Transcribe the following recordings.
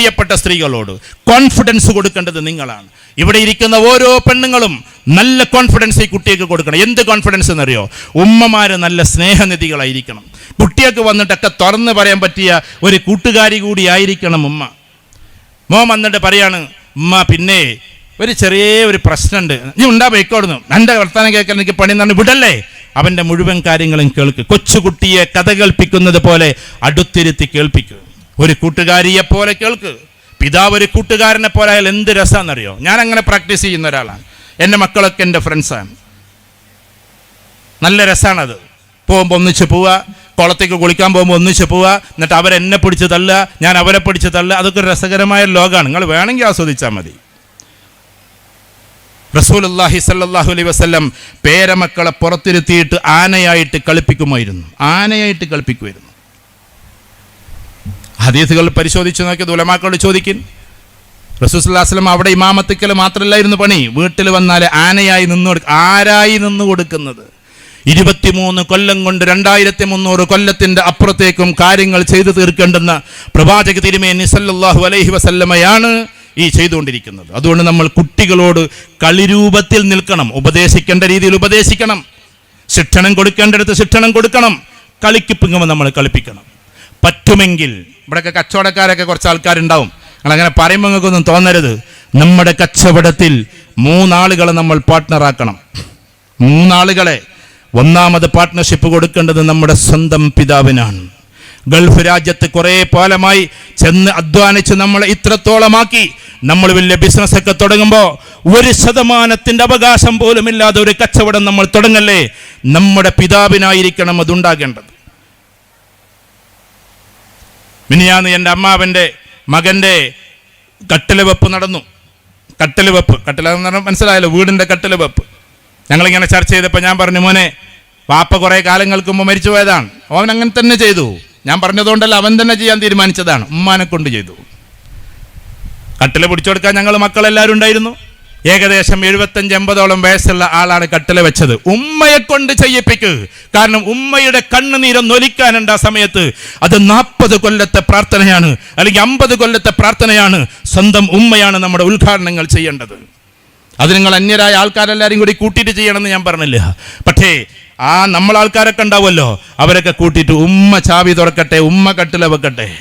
പ്രിയപ്പെട്ട സ്ത്രീകളോട് കോൺഫിഡൻസ് കൊടുക്കേണ്ടത് നിങ്ങളാണ്. ഇവിടെ ഇരിക്കുന്ന ഓരോ പെണ്ണുങ്ങളും നല്ല കോൺഫിഡൻസ് ഈ കുട്ടിയൊക്കെ കൊടുക്കണം. എന്ത് കോൺഫിഡൻസ് എന്നറിയോ? ഉമ്മമാർ നല്ല സ്നേഹനിധികളായിരിക്കണം. കുട്ടിയൊക്കെ വന്നിട്ടൊക്കെ തുറന്ന് പറയാൻ പറ്റിയ ഒരു കൂട്ടുകാരി കൂടി ആയിരിക്കണം ഉമ്മ. മോൻ വന്നിട്ട് പറയാണ് ഉമ്മ പിന്നെ ഒരു ചെറിയ ഒരു പ്രശ്നമുണ്ട് നീ ഉണ്ടാ പോയിക്കോടുന്നു എന്റെ വർത്തമാനം കേൾക്കാൻ എനിക്ക് പണി എന്നാണ് വിടല്ലേ? അവന്റെ മുഴുവൻ കാര്യങ്ങളും കേൾക്ക്. കൊച്ചുകുട്ടിയെ കഥ കേൾപ്പിക്കുന്നത് പോലെ അടുത്തിരുത്തി കേൾപ്പിക്കുക ഒരു കൂട്ടുകാരിയെ പോലെ കേൾക്ക്. പിതാവ് ഒരു കൂട്ടുകാരനെ പോലെ അയാൾ എന്ത് രസമാണെന്നറിയോ ഞാൻ അങ്ങനെ പ്രാക്ടീസ് ചെയ്യുന്ന ഒരാളാണ്. എന്റെ മക്കളൊക്കെ എന്റെ ഫ്രണ്ട്സാണ് നല്ല രസമാണത് പോകുമ്പോൾ ഒന്നിച്ച് പോവുക കുളത്തേക്ക് കുളിക്കാൻ പോകുമ്പോൾ ഒന്നിച്ച് പോവുക എന്നിട്ട് അവരെന്നെ പിടിച്ച് തള്ളുക ഞാൻ അവരെ പിടിച്ച് തള്ളുക. അതൊക്കെ രസകരമായ ലോകമാണ് നിങ്ങൾ വേണമെങ്കിൽ ആസ്വദിച്ചാൽ മതി. റസൂലല്ലാഹി സല്ലാഹു അലൈ വസ്ലം പേരമക്കളെ പുറത്തിരുത്തിയിട്ട് ആനയായിട്ട് കളിപ്പിക്കുമായിരുന്നു. ആനയായിട്ട് കളിപ്പിക്കുമായിരുന്നു. ഹദീസുകൾ പരിശോധിച്ച് നോക്കിയത് ഉലമാക്കളോട് ചോദിക്കും. റസൂസ്ലാസ്ലം അവിടെ ഇമാമത്തിക്കൽ മാത്രമല്ലായിരുന്നു പണി. വീട്ടിൽ വന്നാൽ ആനയായി നിന്ന് കൊടുക്കുക ആരായി നിന്ന് കൊടുക്കുന്നത്? ഇരുപത്തിമൂന്ന് കൊല്ലം കൊണ്ട് രണ്ടായിരത്തി മുന്നൂറ് കൊല്ലത്തിന്റെ അപ്പുറത്തേക്കും കാര്യങ്ങൾ ചെയ്തു തീർക്കേണ്ടുന്ന പ്രവാചക തിരുമേനി സല്ലല്ലാഹു അലൈഹി വസല്ലമയാണ് ഈ ചെയ്തുകൊണ്ടിരിക്കുന്നത്. അതുകൊണ്ട് നമ്മൾ കുട്ടികളോട് കളിരൂപത്തിൽ നിൽക്കണം. ഉപദേശിക്കേണ്ട രീതിയിൽ ഉപദേശിക്കണം. ശിക്ഷണം കൊടുക്കേണ്ടടുത്ത് ശിക്ഷണം കൊടുക്കണം. കളിക്കിപ്പിങ്ങുമ്പോൾ നമ്മൾ കളിപ്പിക്കണം. പറ്റുമെങ്കിൽ ഇവിടെയൊക്കെ കച്ചവടക്കാരൊക്കെ കുറച്ച് ആൾക്കാരുണ്ടാവും. നിങ്ങൾ അങ്ങനെ പറയുമ്പോൾ നിങ്ങൾക്കൊന്നും തോന്നരുത്. നമ്മുടെ കച്ചവടത്തിൽ മൂന്നാളുകളെ നമ്മൾ പാർട്ട്ണറാക്കണം മൂന്നാളുകളെ. ഒന്നാമത് പാർട്ട്ണർഷിപ്പ് കൊടുക്കേണ്ടത് നമ്മുടെ സ്വന്തം പിതാവിനാണ്. ഗൾഫ് രാജ്യത്ത് കുറേ കാലമായി ചെന്ന് അധ്വാനിച്ച് നമ്മളെ ഇത്രത്തോളമാക്കി നമ്മൾ വലിയ ബിസിനസ് ഒക്കെ തുടങ്ങുമ്പോൾ ഒരു ശതമാനത്തിന്റെ അവകാശം പോലും ഇല്ലാതെ ഒരു കച്ചവടം നമ്മൾ തുടങ്ങല്ലേ? നമ്മുടെ പിതാവിനായിരിക്കണം അതുണ്ടാകേണ്ടത്. മിനിയാന്ന് എന്റെ അമ്മാവന്റെ മകന്റെ കട്ടില വെപ്പ് നടന്നു. കട്ടില വെപ്പ് കട്ടില എന്ന് പറഞ്ഞാൽ മനസ്സിലായല്ലോ വീടിന്റെ കട്ടില വെപ്പ് ഞങ്ങളിങ്ങനെ ചർച്ച ചെയ്തപ്പോൾ ഞാൻ പറഞ്ഞു മോനെ വാപ്പ കുറേ കാലങ്ങൾക്ക് മുമ്പ് മരിച്ചു പോയതാണ്. അവൻ അങ്ങനെ തന്നെ ചെയ്തു. ഞാൻ പറഞ്ഞതുകൊണ്ടല്ല അവൻ തന്നെ ചെയ്യാൻ തീരുമാനിച്ചതാണ്. ഉമ്മാനെ കൊണ്ട് ചെയ്തു. കട്ടില പിടിച്ചു കൊടുക്കാൻ ഞങ്ങൾ മക്കളെല്ലാവരും ഉണ്ടായിരുന്നു. ഏകദേശം എഴുപത്തഞ്ച് എൺപതോളം വയസ്സുള്ള ആളാണ് കട്ടില വെച്ചത്. ഉമ്മയെ കൊണ്ട് ചെയ്യിപ്പിക്ക്. കാരണം ഉമ്മയുടെ കണ്ണുനീരം ഒലിക്കാനുണ്ട് ആ സമയത്ത്. അത് നാൽപ്പത് കൊല്ലത്തെ പ്രാർത്ഥനയാണ്. അല്ലെങ്കിൽ അമ്പത് കൊല്ലത്തെ പ്രാർത്ഥനയാണ്. സ്വന്തം ഉമ്മയാണ് നമ്മുടെ ഉദ്ഘാടനങ്ങൾ ചെയ്യേണ്ടത്. അത് നിങ്ങൾ അന്യരായ ആൾക്കാരെല്ലാവരും കൂടി കൂട്ടിയിട്ട് ചെയ്യണമെന്ന് ഞാൻ പറഞ്ഞില്ല. പക്ഷേ ആ നമ്മൾ ആൾക്കാരൊക്കെ ഉണ്ടാവുമല്ലോ. അവരൊക്കെ കൂട്ടിയിട്ട് ഉമ്മ ചാവി തുറക്കട്ടെ ഉമ്മ കട്ടില വെക്കട്ടെ.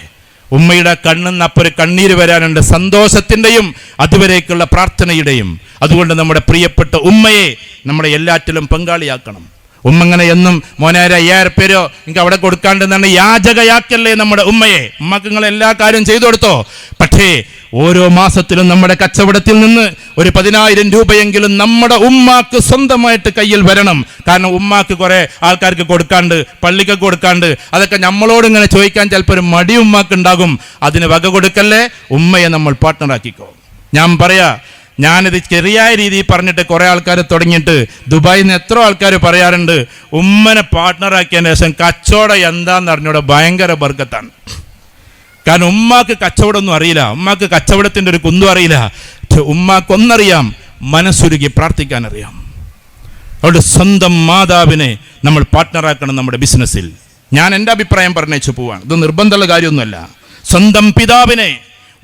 ഉമ്മയുടെ കണ്ണിന്ന് അപ്പൊരു കണ്ണീര് വരാനുണ്ട്. സന്തോഷത്തിന്റെയും അതുവരേക്കുള്ള പ്രാർത്ഥനയുടെയും. അതുകൊണ്ട് നമ്മുടെ പ്രിയപ്പെട്ട ഉമ്മയെ നമ്മുടെ എല്ലാറ്റിലും പങ്കാളിയാക്കണം. ഉമ്മ ഇങ്ങനെ എന്നും മോനാര അയ്യായിരം പേരോ നിങ്ങൾക്ക് അവിടെ കൊടുക്കാണ്ടെന്നാണ് യാചകയാക്കല്ലേ നമ്മുടെ ഉമ്മയെ. ഉമ്മക്ക് നിങ്ങൾ എല്ലാ കാര്യവും ചെയ്തു കൊടുത്തോ? പക്ഷേ ഓരോ മാസത്തിലും നമ്മുടെ കച്ചവടത്തിൽ നിന്ന് ഒരു പതിനായിരം രൂപയെങ്കിലും നമ്മുടെ ഉമ്മാക്ക് സ്വന്തമായിട്ട് കയ്യിൽ വരണം. കാരണം ഉമ്മാക്ക് കുറെ ആൾക്കാർക്ക് കൊടുക്കാണ്ട് പള്ളിക്ക് കൊടുക്കാണ്ട് അതൊക്കെ നമ്മളോട് ഇങ്ങനെ ചോദിക്കാൻ ചിലപ്പോൾ ഒരു മടി ഉമ്മാക്ക് ഉണ്ടാകും. അതിന് വക കൊടുക്കല്ലേ? ഉമ്മയെ നമ്മൾ പാർട്ട്ണറാക്കിക്കോ ഞാൻ പറയാ ഞാനിത് ചെറിയായ രീതിയിൽ പറഞ്ഞിട്ട് കുറേ ആൾക്കാർ തുടങ്ങിയിട്ട് ദുബായിൽ നിന്ന് എത്ര ആൾക്കാർ പറയാറുണ്ട് ഉമ്മനെ പാർട്ട്ണറാക്കിയതിന് ശേഷം കച്ചവടം എന്താന്ന് അറിഞ്ഞൂടെ ഭയങ്കര ബർക്കത്താണ്. കാരണം ഉമ്മാക്ക് കച്ചവടമൊന്നും അറിയില്ല ഉമ്മാക്ക് കച്ചവടത്തിന്റെ ഒരു കുന്നും അറിയില്ല. പക്ഷെ ഒന്നറിയാം മനസ്സുരുകി പ്രാർത്ഥിക്കാൻ അറിയാം അതുകൊണ്ട് സ്വന്തം മാതാവിനെ നമ്മൾ പാർട്ട്ണറാക്കണം നമ്മുടെ ബിസിനസ്സിൽ ഞാൻ എന്റെ അഭിപ്രായം പറഞ്ഞേച്ചു പോവാണ്. ഇത് നിർബന്ധമുള്ള കാര്യമൊന്നുമല്ല. സ്വന്തം പിതാവിനെ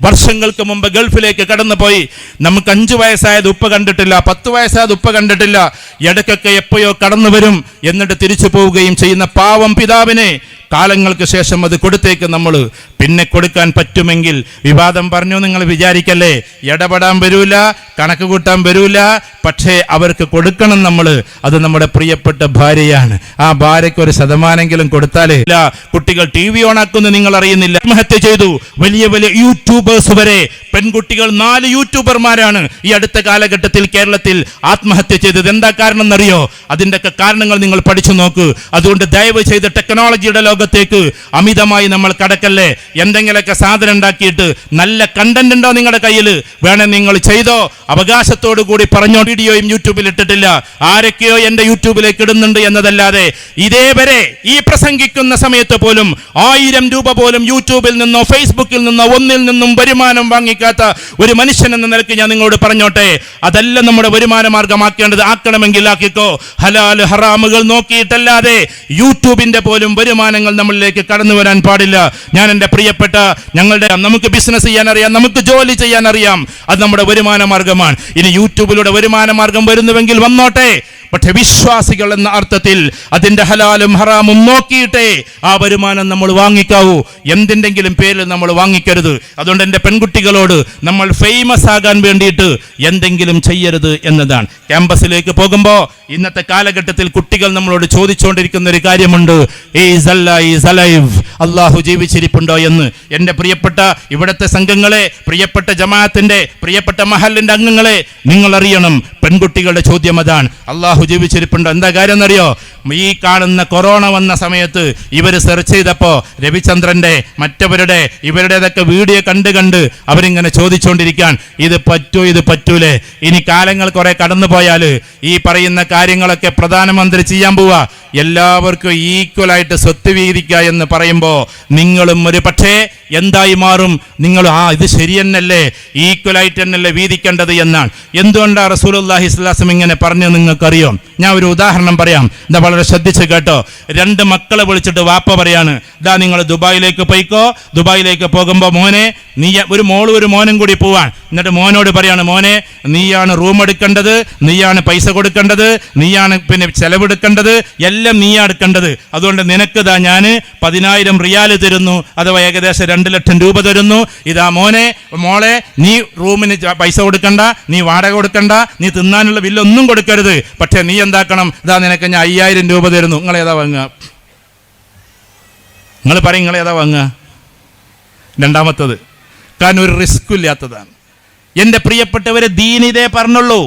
വർഷങ്ങൾക്ക് മുമ്പ് ഗൾഫിലേക്ക് കടന്നുപോയി. നമുക്ക് അഞ്ചു വയസ്സായത് ഉപ്പ കണ്ടിട്ടില്ല പത്ത് വയസ്സായത് ഉപ്പ കണ്ടിട്ടില്ല. ഇടയ്ക്കൊക്കെ എപ്പോഴോ കടന്നു വരും എന്നിട്ട് തിരിച്ചു പോവുകയും ചെയ്യുന്ന പാവം പിതാവിനെ കാലങ്ങൾക്ക് ശേഷം അത് കൊടുത്തേക്ക് നമ്മൾ പിന്നെ കൊടുക്കാൻ പറ്റുമെങ്കിൽ വിവാദം പറഞ്ഞു നിങ്ങൾ വിചാരിക്കല്ലേ? ഇടപെടാൻ വരൂല കണക്ക് കൂട്ടാൻ വരൂല. പക്ഷേ അവർക്ക് കൊടുക്കണം നമ്മൾ അത് നമ്മുടെ പ്രിയപ്പെട്ട ഭാര്യയാണ്. ആ ഭാര്യയ്ക്ക് ഒരു ശതമാനെങ്കിലും കൊടുത്താലേ. ഇല്ല കുട്ടികൾ ടി വി ഓണാക്കുന്നു നിങ്ങൾ അറിയുന്നില്ല. ആത്മഹത്യ ചെയ്തു. വലിയ വലിയ യൂട്യൂബേഴ്സ് വരെ. പെൺകുട്ടികൾ നാല് യൂട്യൂബർമാരാണ്. ഈ അടുത്ത കാലഘട്ടത്തിൽ കേരളത്തിൽ ആത്മഹത്യ ചെയ്തത് എന്താ കാരണം എന്നറിയോ അതിന്റെയൊക്കെ കാരണങ്ങൾ നിങ്ങൾ പഠിച്ചു നോക്ക്. അതുകൊണ്ട് ദയവ് ചെയ്ത് ടെക്നോളജിയുടെ ലോകത്തേക്ക് അമിതമായി നമ്മൾ കടക്കല്ലേ? എന്തെങ്കിലുമൊക്കെ സാധനം ഉണ്ടാക്കിയിട്ട് നല്ല കണ്ടന്റ് ഉണ്ടോ നിങ്ങളുടെ കയ്യിൽ വേണേ നിങ്ങൾ ചെയ്തോ? അവകാശത്തോടു കൂടി പറഞ്ഞോ? വീഡിയോയും യൂട്യൂബിൽ ഇട്ടിട്ടില്ല. ആരൊക്കെയോ എന്റെ യൂട്യൂബിലേക്ക് ഇടുന്നുണ്ട് എന്നതല്ലാതെ ഇതേവരെ ഈ പ്രസംഗിക്കുന്ന സമയത്ത് പോലും ആയിരം രൂപ പോലും യൂട്യൂബിൽ നിന്നോ ഫേസ്ബുക്കിൽ നിന്നോ ഒന്നിൽ നിന്നും വരുമാനം വാങ്ങിക്കാത്ത ഒരു മനുഷ്യൻ എന്ന നിലയ്ക്ക് ഞാൻ നിങ്ങളോട് പറഞ്ഞോട്ടെ? അതല്ല നമ്മുടെ വരുമാന മാർഗമാക്കേണ്ടത്. ആക്കണമെങ്കിൽ ആക്കിക്കോ. ഹലാൽ ഹറാമുകൾ നോക്കിയിട്ടല്ലാതെ യൂട്യൂബിന്റെ പോലും വരുമാനങ്ങൾ വരുമാനങ്ങൾ നമ്മളിലേക്ക് കടന്നു വരാൻ പാടില്ല. ഞാൻ എന്റെ പ്രിയപ്പെട്ട ഞങ്ങളുടെ നമുക്ക് ബിസിനസ് ചെയ്യാൻ അറിയാം നമുക്ക് ജോലി ചെയ്യാൻ അറിയാം അത് നമ്മുടെ വരുമാന മാർഗമാണ്. ഇനി യൂട്യൂബിലൂടെ വരുമാന മാർഗം വരുന്നുവെങ്കിൽ വന്നോട്ടെ. പക്ഷെ വിശ്വാസികൾ എന്ന അർത്ഥത്തിൽ അതിന്റെ ഹലാലും ഹറാമും നോക്കിയിട്ടേ ആ വരുമാനം നമ്മൾ വാങ്ങിക്കാവൂ. എന്തിന്റെങ്കിലും പേരിൽ നമ്മൾ വാങ്ങിക്കരുത്. അതുകൊണ്ട് എന്റെ പെൺകുട്ടികളോട് നമ്മൾ ഫേമസ് ആകാൻ വേണ്ടിയിട്ട് എന്തെങ്കിലും ചെയ്യരുത് എന്നതാണ്. ക്യാമ്പസിലേക്ക് പോകുമ്പോൾ ഇന്നത്തെ കാലഘട്ടത്തിൽ കുട്ടികൾ നമ്മളോട് ചോദിച്ചുകൊണ്ടിരിക്കുന്ന ഒരു കാര്യമുണ്ട്. അള്ളാഹു ജീവിച്ചിരിപ്പുണ്ടോ എന്ന്? എന്റെ പ്രിയപ്പെട്ട ഇവിടുത്തെ സംഘങ്ങളെ പ്രിയപ്പെട്ട ജമാഅത്തിന്റെ പ്രിയപ്പെട്ട മഹലിന്റെ അംഗങ്ങളെ നിങ്ങൾ അറിയണം പെൺകുട്ടികളുടെ ചോദ്യം അതാണ്. അള്ളാഹു ജീവിച്ചിരിപ്പുണ്ടോ എന്താ കാര്യം എന്നറിയോ ഈ കാണുന്ന കൊറോണ വന്ന സമയത്ത് ഇവർ സെർച്ച് ചെയ്തപ്പോൾ രവിചന്ദ്രന്റെ മറ്റവരുടെ ഇവരുടേതൊക്കെ വീഡിയോ കണ്ട് കണ്ട് അവരിങ്ങനെ ചോദിച്ചുകൊണ്ടിരിക്കാൻ ഇത് പറ്റൂ ഇത് പറ്റൂലേ. ഇനി കാലങ്ങൾ കുറെ കടന്നു പോയാൽ ഈ പറയുന്ന കാര്യങ്ങളൊക്കെ പ്രധാനമന്ത്രി ചെയ്യാൻ പോവാ. എല്ലാവർക്കും ഈക്വലായിട്ട് സ്വത്ത് വീതിക്കുക എന്ന് പറയുമ്പോൾ നിങ്ങളും ഒരു പക്ഷേ എന്തായി മാറും? നിങ്ങൾ ആ ഇത് ശരിയെന്നല്ലേ? ഈക്വലായിട്ട് തന്നെയല്ലേ വീതിക്കേണ്ടത് എന്നാണ്. എന്തുകൊണ്ടാണ് റസൂലുള്ളാഹി സ്വലാസം ഇങ്ങനെ പറഞ്ഞു നിങ്ങൾക്കറിയോ? ഞാൻ ഒരു ഉദാഹരണം പറയാം. ഇതാ വളരെ ശ്രദ്ധിച്ച് കേട്ടോ. രണ്ട് മക്കളെ വിളിച്ചിട്ട് വാപ്പ പറയാണ് ഇതാ നിങ്ങൾ ദുബായിലേക്ക് പോയിക്കോ. ദുബായിലേക്ക് പോകുമ്പോൾ മോനെ നീ ഒരു മോളും ഒരു മോനും കൂടി പോവാൻ. എന്നിട്ട് മോനോട് പറയാണ് മോനെ നീയാണ് റൂം എടുക്കേണ്ടത് നീയാണ് പൈസ കൊടുക്കേണ്ടത് നീയാണ് പിന്നെ ചെലവെടുക്കേണ്ടത് എല്ലാം നീയാണ് എടുക്കേണ്ടത്. അതുകൊണ്ട് നിനക്ക് ഇതാ ഞാൻ പതിനായിരം റിയാൽ തരുന്നു അഥവാ ഏകദേശം രണ്ട് ലക്ഷം രൂപ തരുന്നു. ഇതാ മോനെ മോളെ നീ റൂമിന് പൈസ കൊടുക്കണ്ട നീ വാടക കൊടുക്കണ്ട നീ തിന്നാനുള്ള ബില്ലൊന്നും കൊടുക്കരുത്. പക്ഷേ നീ എന്താക്കണം? ഇതാ നിനക്ക് ഞാൻ അയ്യായിരം രൂപ തരുന്നു. നിങ്ങൾ ഏതാ വാങ്ങുക? നിങ്ങൾ പറയും നിങ്ങൾ ഏതാ വാങ്ങുക? രണ്ടാമത്തത് കാരണം ഒരു റിസ്ക് ഇല്ലാത്തതാണ്. എന്റെ പ്രിയപ്പെട്ടവരെ ദീനിതേ പറഞ്ഞുള്ളൂ.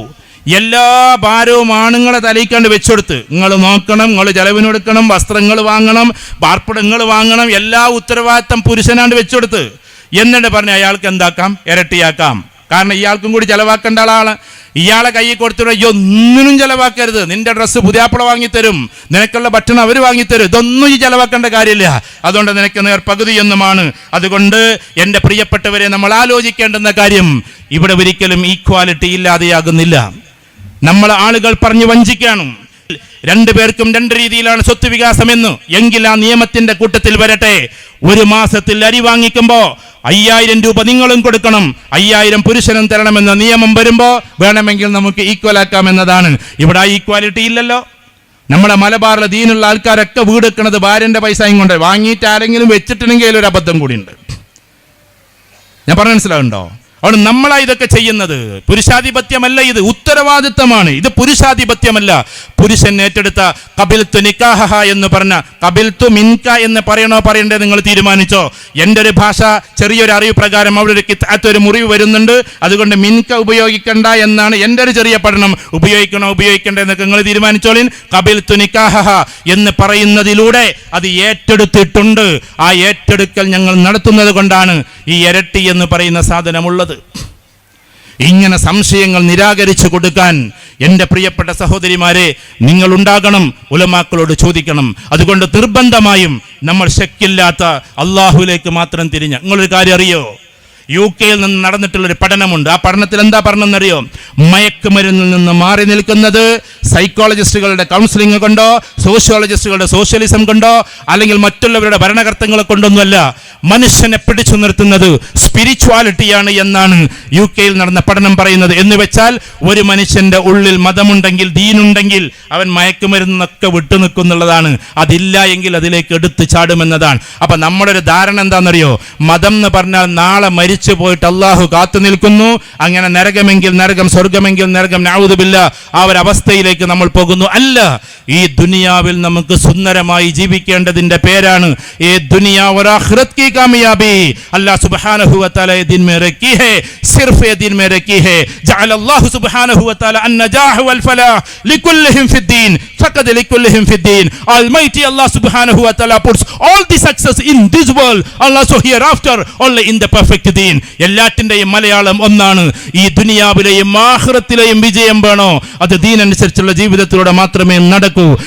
എല്ലാ ഭാരവും ആണുങ്ങളെ തലയിക്കാണ്ട് വെച്ചെടുത്ത്. നിങ്ങൾ നോക്കണം നിങ്ങൾ ചെലവിനെടുക്കണം വസ്ത്രങ്ങൾ വാങ്ങണം പാർപ്പിടങ്ങൾ വാങ്ങണം എല്ലാ ഉത്തരവാദിത്തം പുരുഷനാണ്ട് വെച്ചെടുത്ത്. എന്നിട്ട് പറഞ്ഞ അയാൾക്ക് എന്താക്കാം? ഇരട്ടിയാക്കാം. കാരണം ഇയാൾക്കും കൂടി ചെലവാക്കേണ്ട ആളാണ്. ഇയാളെ കയ്യിൽ കൊടുത്തിട്ട് അയ്യോ ഒന്നിനും ചെലവാക്കരുത്. നിന്റെ ഡ്രസ്സ് പുതിയാപ്പിള വാങ്ങിത്തരും. നിനക്കുള്ള ഭക്ഷണം അവർ വാങ്ങിത്തരും. ഇതൊന്നും ഈ ചെലവാക്കേണ്ട കാര്യമില്ല. അതുകൊണ്ട് നിനക്ക് നേർ പകുതി എന്നുമാണ്. അതുകൊണ്ട് എന്റെ പ്രിയപ്പെട്ടവരെ നമ്മൾ ആലോചിക്കേണ്ടുന്ന കാര്യം ഇവിടെ ഒരിക്കലും ഈക്വാലിറ്റി ഇല്ലാതെയാകുന്നില്ല. നമ്മൾ ആളുകൾ പറഞ്ഞു വഞ്ചിക്കാണ്. രണ്ടു പേർക്കും രണ്ട് രീതിയിലാണ് സ്വത്ത് വികാസം എന്ന് എങ്കിൽ ആ നിയമത്തിന്റെ കൂട്ടത്തിൽ വരട്ടെ. ഒരു മാസത്തിൽ അരി വാങ്ങിക്കുമ്പോ അയ്യായിരം രൂപ നിങ്ങളും കൊടുക്കണം. അയ്യായിരം പുരുഷനും തരണമെന്ന നിയമം വരുമ്പോ വേണമെങ്കിൽ നമുക്ക് ഈക്വൽ ആക്കാം എന്നതാണ് ഇവിടെ ഈക്വാലിറ്റി ഇല്ലല്ലോ. നമ്മുടെ മലബാറിലെ ദീനുള്ള ആൾക്കാരൊക്കെ വീടെക്കണത് ഭാര്യന്റെ പൈസയും കൊണ്ട്. വാങ്ങിയിട്ട് ആരെങ്കിലും വെച്ചിട്ടുണ്ടെങ്കിൽ ഒരു അബദ്ധം കൂടിയുണ്ട്. ഞാൻ പറഞ്ഞ മനസ്സിലാവുണ്ടോ അവിടെ നമ്മളാ ഇതൊക്കെ ചെയ്യുന്നത്. പുരുഷാധിപത്യമല്ല ഇത്. ഉത്തരവാദിത്തമാണ്. ഇത് പുരുഷാധിപത്യമല്ല. പുരുഷൻ ഏറ്റെടുത്ത കബിൽത്തു നിക്കാഹ എന്ന് പറഞ്ഞ കബിൽത്തു മിൻക എന്ന് പറയണോ പറയണ്ടേ നിങ്ങൾ തീരുമാനിച്ചോ? എന്റെ ഒരു ഭാഷ ചെറിയൊരു അറിവ് പ്രകാരം അവിടെ ഒരു കിത്താത്ത ഒരു മുറിവ് വരുന്നുണ്ട്. അതുകൊണ്ട് മിൻക ഉപയോഗിക്കണ്ട എന്നാണ് എന്റെ ഒരു ചെറിയ പഠനം. ഉപയോഗിക്കണോ ഉപയോഗിക്കണ്ടേ എന്നൊക്കെ നിങ്ങൾ തീരുമാനിച്ചോളിൻ. കബിൽത്തു നിക്കാഹ എന്ന് പറയുന്നതിലൂടെ അത് ഏറ്റെടുത്തിട്ടുണ്ട്. ആ ഏറ്റെടുക്കൽ ഞങ്ങൾ നടത്തുന്നത് കൊണ്ടാണ് ഈ ഇരട്ടി എന്ന് പറയുന്ന സാധനമുള്ളത്. ഇങ്ങനെ സംശയങ്ങൾ നിരാകരിച്ചു കൊടുക്കാൻ എന്റെ പ്രിയപ്പെട്ട സഹോദരിമാരെ നിങ്ങൾ ഉണ്ടാകണം ഉലമാക്കളോട് ചോദിക്കണം. അതുകൊണ്ട് നിർബന്ധമായും നമ്മൾ ശക്കില്ലാത്ത അള്ളാഹുലേക്ക് മാത്രം തിരിഞ്ഞ. നിങ്ങളൊരു കാര്യം അറിയോ? യു കെയിൽ നിന്ന് നടന്നിട്ടുള്ള ഒരു പഠനമുണ്ട്. ആ പഠനത്തിൽ എന്താ പറഞ്ഞെന്നറിയോ? മയക്കുമരുന്നിൽ നിന്ന് മാറി നിൽക്കുന്നത് സൈക്കോളജിസ്റ്റുകളുടെ കൗൺസിലിംഗ് കൊണ്ടോ സോഷ്യോളജിസ്റ്റുകളുടെ സോഷ്യലിസം കൊണ്ടോ അല്ലെങ്കിൽ മറ്റുള്ളവരുടെ ഭരണകർത്തങ്ങളെ കൊണ്ടൊന്നുമല്ല. മനുഷ്യനെ പിടിച്ചു നിർത്തുന്നത് സ്പിരിച്വാലിറ്റിയാണ് എന്നാണ് യു കെയിൽ നടന്ന പഠനം പറയുന്നത്. എന്ന് വെച്ചാൽ ഒരു മനുഷ്യന്റെ ഉള്ളിൽ മതമുണ്ടെങ്കിൽ ദീനുണ്ടെങ്കിൽ അവൻ മയക്കുമരുന്നൊക്കെ വിട്ടുനിൽക്കുന്നുള്ളതാണ് അതില്ല എങ്കിൽ അതിലേക്ക് എടുത്തു ചാടുമെന്നതാണ്. അപ്പൊ നമ്മുടെ ഒരു ധാരണ എന്താണെന്നറിയോ? മതം എന്ന് പറഞ്ഞാൽ നാളെ മരിച്ചു മരിച്ചു പോയിട്ട് അള്ളാഹു കാത്തു നിൽക്കുന്നു. അങ്ങനെ നരകമെങ്കിൽ നരകം സ്വർഗമെങ്കിൽ നരകം നാവുതുമില്ല ആ ഒരു അവസ്ഥയിലേക്ക് നമ്മൾ പോകുന്നു. അല്ല ഈ ദുനിയാവിൽ നമുക്ക് സുന്ദരമായി ജീവിക്കേണ്ടതിന്റെ പേരാണ് ഏ ദുനിയാവിൽ സുബ്ഹാനഹു സുബ്ഹാനഹു വതആല അൻ നജാഹ് വൽ ഫലാഹ് ലികുല്ലിഹിം ഫിദ്ദീൻ ഫഖദ് ലികുല്ലിഹിം ഫിദ്ദീൻ സുബ്ഹാനഹു വതആല all the success in this hereafter only in perfect the എല്ലാറ്റിന്റെയും മലയാളം ഒന്നാണ്. ഈ ദുനിയാവിലെയും ആഹ്റത്തിലെയും വിജയം വേണോ? അത് ദീനനുസരിച്ചുള്ള ജീവിതത്തിലൂടെ മാത്രമേ നടക്കൂ.